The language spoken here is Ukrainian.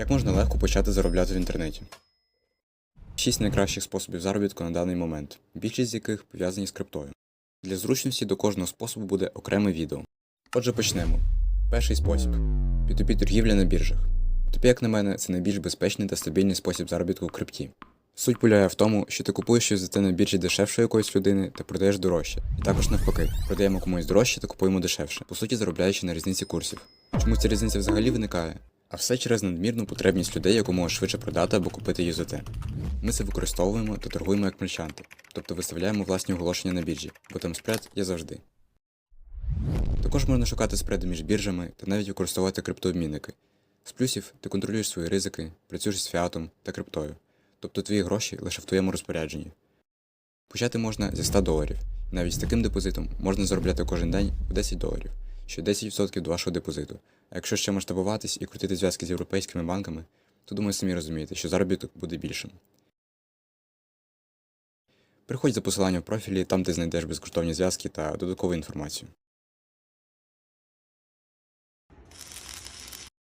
Як можна легко почати заробляти в інтернеті? Шість найкращих способів заробітку на даний момент, більшість з яких пов'язані з криптою. Для зручності до кожного способу буде окреме відео. Отже, почнемо. Перший спосіб P2P торгівля на біржах. Тобі, як на мене, це найбільш безпечний та стабільний спосіб заробітку в крипті. Суть полягає в тому, що ти купуєш щось за те на біржі дешевше якоїсь людини та продаєш дорожче. І також навпаки, продаємо комусь дорожче та купуємо дешевше, по суті заробляючи на різниці курсів. Чому ця різниця взагалі виникає? А все через надмірну потребність людей якомога швидше продати або купити UZT. Ми це використовуємо та торгуємо як мерчанти, тобто виставляємо власні оголошення на біржі, бо там спред є завжди. Також можна шукати спреди між біржами та навіть використовувати криптообмінники. З плюсів ти контролюєш свої ризики, працюєш з фіатом та криптою, тобто твої гроші лише в твоєму розпорядженні. Почати можна зі 100 доларів, і навіть з таким депозитом можна заробляти кожен день по 10 доларів, що 10% до вашого депозиту. А якщо ще масштабуватись і крутити зв'язки з європейськими банками, то думаю, самі розумієте, що заробіток буде більшим. Приходь за посиланням в профілі, там ти знайдеш безкоштовні зв'язки та додаткову інформацію.